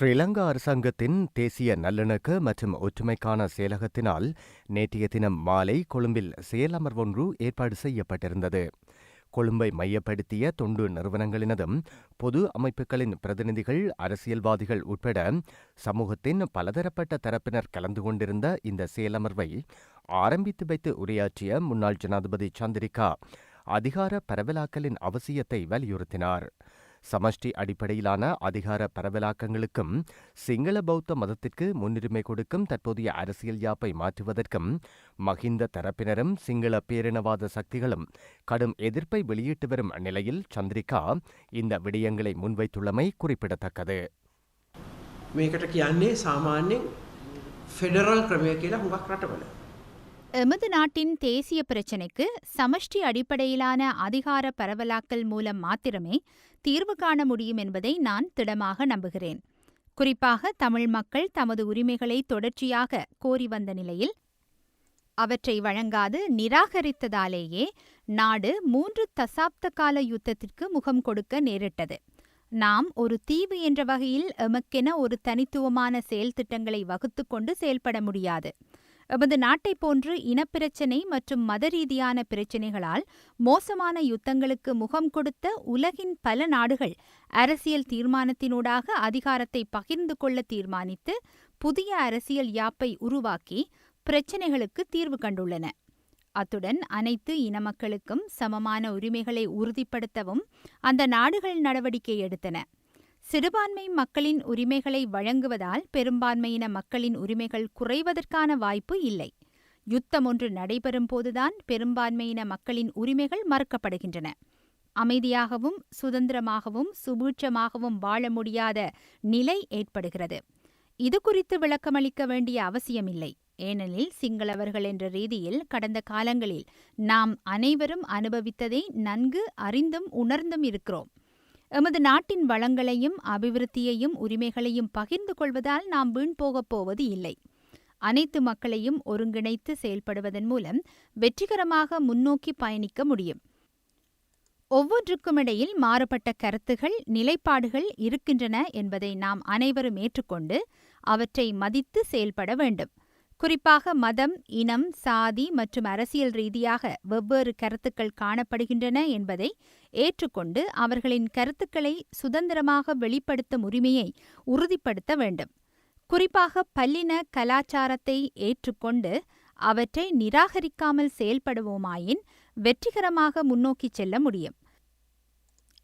ஸ்ரீலங்கா அரசாங்கத்தின் தேசிய நல்லிணக்க மற்றும் ஒற்றுமைக்கான செயலகத்தினால் நேற்றைய தினம் மாலை கொழும்பில் செயலமர்வொன்று ஏற்பாடு செய்யப்பட்டிருந்தது. கொழும்பை மையப்படுத்திய தொண்டு நிறுவனங்களினதும் பொது அமைப்புகளின் பிரதிநிதிகள் அரசியல்வாதிகள் உட்பட சமூகத்தின் பலதரப்பட்ட தரப்பினர் கலந்து கொண்டிருந்த இந்த செயலமர்வை ஆரம்பித்து வைத்து உரையாற்றிய முன்னாள் ஜனாதிபதி சந்திரிகா அதிகார பரவலாக்கலின் அவசியத்தை வலியுறுத்தினார். சமஷ்டி அடிப்படையிலான அதிகார பரவலாக்கங்களுக்கும் சிங்கள பௌத்த மதத்திற்கு முன்னுரிமை கொடுக்கும் தற்போதைய அரசியல் யாப்பை மாற்றுவதற்கும் மகிந்த தரப்பினரும் சிங்கள பேரினவாத சக்திகளும் கடும் எதிர்ப்பை வெளியிட்டு வரும் நிலையில் சந்திரிகா இந்த விடயங்களை முன்வைத்துள்ளமை குறிப்பிடத்தக்கது මේකට කියන්නේ සාමාන්‍යයෙන් ෆෙඩරල් ක්‍රමය කියලා හුඟක් රටවල. எமது நாட்டின் தேசிய பிரச்சினைக்கு சமஷ்டி அடிப்படையிலான அதிகார பரவலாக்கல் மூலம் மாத்திரமே தீர்வு காண முடியும் என்பதை நான் திடமாக நம்புகிறேன். குறிப்பாக தமிழ் மக்கள் தமது உரிமைகளை தொடர்ச்சியாக கோரி வந்த நிலையில் அவற்றை வழங்காது நிராகரித்ததாலேயே நாடு மூன்று தசாப்த கால யுத்தத்திற்கு முகம் கொடுக்க நேரிட்டது. நாம் ஒரு தீவு என்ற வகையில் எமக்கென ஒரு தனித்துவமான செயல் திட்டங்களை வகுத்துக்கொண்டு செயல்பட முடியாது. எமது நாட்டைப் போன்று இனப்பிரச்சினை மற்றும் மத ரீதியான பிரச்சினைகளால் மோசமான யுத்தங்களுக்கு முகம் கொடுத்த உலகின் பல நாடுகள் அரசியல் தீர்மானத்தினூடாக அதிகாரத்தை பகிர்ந்து கொள்ள தீர்மானித்து புதிய அரசியல் யாப்பை உருவாக்கி பிரச்சினைகளுக்கு தீர்வு கண்டுள்ளன. அத்துடன் அனைத்து இன மக்களுக்கும் சமமான உரிமைகளை உறுதிப்படுத்தவும் அந்த நாடுகள் நடவடிக்கை எடுத்தன. சிறுபான்மை மக்களின் உரிமைகளை வழங்குவதால் பெரும்பான்மையின மக்களின் உரிமைகள் குறைவதற்கான வாய்ப்பு இல்லை. யுத்தம் ஒன்று நடைபெறும் போதுதான் பெரும்பான்மையின மக்களின் உரிமைகள் மறுக்கப்படுகின்றன. அமைதியாகவும் சுதந்திரமாகவும் சுபீட்சமாகவும் வாழ முடியாத நிலை ஏற்படுகிறது. இது குறித்து விளக்கமளிக்க வேண்டிய அவசியமில்லை. ஏனெனில் சிங்களவர்கள் என்ற ரீதியில் கடந்த காலங்களில் நாம் அனைவரும் அனுபவித்ததை நன்கு அறிந்தும் உணர்ந்தும் இருக்கிறோம். எமது நாட்டின் வளங்களையும் அபிவிருத்தியையும் உரிமைகளையும் பகிர்ந்து கொள்வதால் நாம் வீண் போகப் போவது இல்லை. அனைத்து மக்களையும் ஒருங்கிணைத்து செயல்படுவதன் மூலம் வெற்றிகரமாக முன்னோக்கி பயணிக்க முடியும். ஒவ்வொன்றுக்கும் இடையில் மாறுபட்ட கருத்துகள் நிலைப்பாடுகள் இருக்கின்றன என்பதை நாம் அனைவரும் ஏற்றுக்கொண்டு அவற்றை மதித்து செயல்பட வேண்டும். குறிப்பாக மதம் இனம் சாதி மற்றும் அரசியல் ரீதியாக வெவ்வேறு கருத்துக்கள் காணப்படுகின்றன என்பதை ஏற்றுக்கொண்டு அவர்களின் கருத்துக்களை சுதந்திரமாக வெளிப்படுத்தும் உரிமையை உறுதிப்படுத்த வேண்டும். குறிப்பாக பல்லின கலாச்சாரத்தை ஏற்றுக்கொண்டு அவற்றை நிராகரிக்காமல் செயல்படுவோமாயின் வெற்றிகரமாக முன்னோக்கிச் செல்ல முடியும்.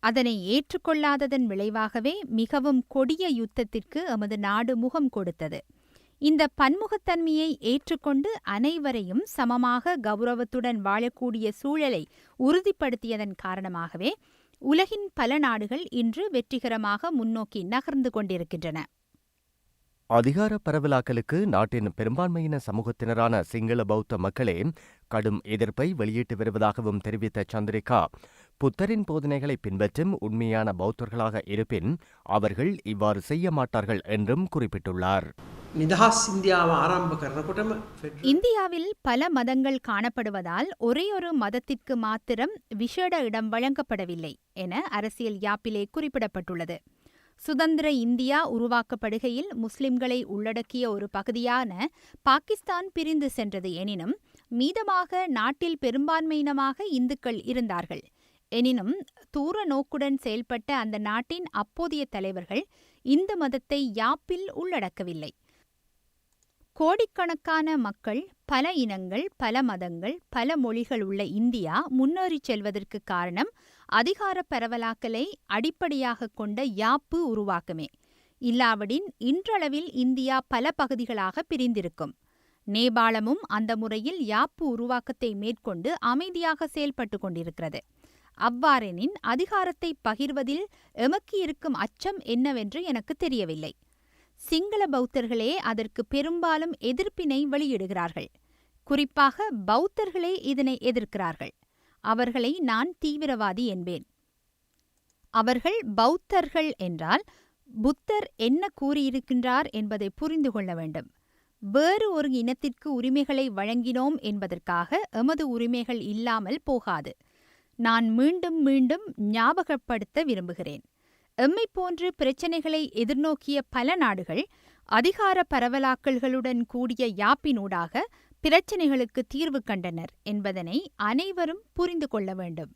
அதனை ஏற்றுக்கொள்ளாததன் விளைவாகவே மிகவும் கொடிய யுத்தத்திற்கு எமது நாடு முகம் கொடுத்தது. இந்த பன்முகத்தன்மையை ஏற்றுக்கொண்டு அனைவரையும் சமமாக கௌரவத்துடன் வாழக்கூடிய சூழலை உறுதிப்படுத்தியதன் காரணமாகவே உலகின் பல நாடுகள் இன்று வெற்றிகரமாக முன்னோக்கி நகர்ந்து கொண்டிருக்கின்றன. அதிகார பரவலாக்கலுக்கு நாட்டின் பெரும்பான்மையின சமூகத்தினரான சிங்கள பௌத்த மக்களே கடும் எதிர்ப்பை வெளியிட்டு வருவதாகவும் தெரிவித்த சந்திரிகா புத்தரின் போதனைகளை பின்பற்றும் உண்மையான பௌத்தர்களாக இருப்பின் அவர்கள் இவ்வாறு செய்ய மாட்டார்கள் என்றும் குறிப்பிட்டுள்ளார். இந்தியாவில் பல மதங்கள் காணப்படுவதால் ஒரே ஒரு மதத்திற்கு மாத்திரம் விசேட இடம் வழங்கப்படவில்லை என அரசியல் யாப்பிலே குறிப்பிடப்பட்டுள்ளது. சுதந்திர இந்தியா உருவாக்கப்படுகையில் முஸ்லிம்களை உள்ளடக்கிய ஒரு பகுதியான பாகிஸ்தான் பிரிந்து சென்றது எனினும் மீதமாக நாட்டில் பெரும்பான்மையினமாக இந்துக்கள் இருந்தார்கள். எனினும் தூர நோக்குடன் செயல்பட்ட அந்த நாட்டின் அப்போதைய தலைவர்கள் இந்து மதத்தை யாப்பில் உள்ளடக்கவில்லை. கோடிக்கணக்கான மக்கள் பல இனங்கள் பல மதங்கள் பல மொழிகள் உள்ள இந்தியா முன்னேறிச் செல்வதற்கு காரணம் அதிகார பரவலாக்கலை அடிப்படையாக கொண்ட யாப்பு உருவாக்கமே. இல்லாவிடின் இன்றளவில் இந்தியா பல பகுதிகளாக பிரிந்திருக்கும். நேபாளமும் அந்த முறையில் யாப்பு உருவாக்கத்தை மேற்கொண்டு அமைதியாக செயல்பட்டு கொண்டிருக்கிறது. அவ்வாறெனின் அதிகாரத்தை பகிர்வதில் எமக்கு இருக்கும் அச்சம் என்னவென்று எனக்கு தெரியவில்லை. சிங்கள பௌத்தர்களே அதற்கு பெரும்பாலும் எதிர்ப்பினை வெளியிடுகிறார்கள். குறிப்பாக பௌத்தர்களே இதனை எதிர்க்கிறார்கள். அவர்களை நான் தீவிரவாதி என்பேன். அவர்கள் பௌத்தர்கள் என்றால் புத்தர் என்ன கூறியிருக்கின்றார் என்பதை புரிந்து கொள்ள வேண்டும். வேறு ஒரு இனத்திற்கு உரிமைகளை வழங்கினோம் என்பதற்காக எமது உரிமைகள் இல்லாமல் போகாது. நான் மீண்டும் மீண்டும் ஞாபகப்படுத்த விரும்புகிறேன். எம்மைப் போன்று பிரச்சினைகளை எதிர்நோக்கிய பல நாடுகள் அதிகார பரவலாக்கல்களுடன் கூடிய யாப்பினூடாக பிரச்சினைகளுக்கு தீர்வு கண்டனர் என்பதனை அனைவரும் புரிந்து கொள்ள வேண்டும்.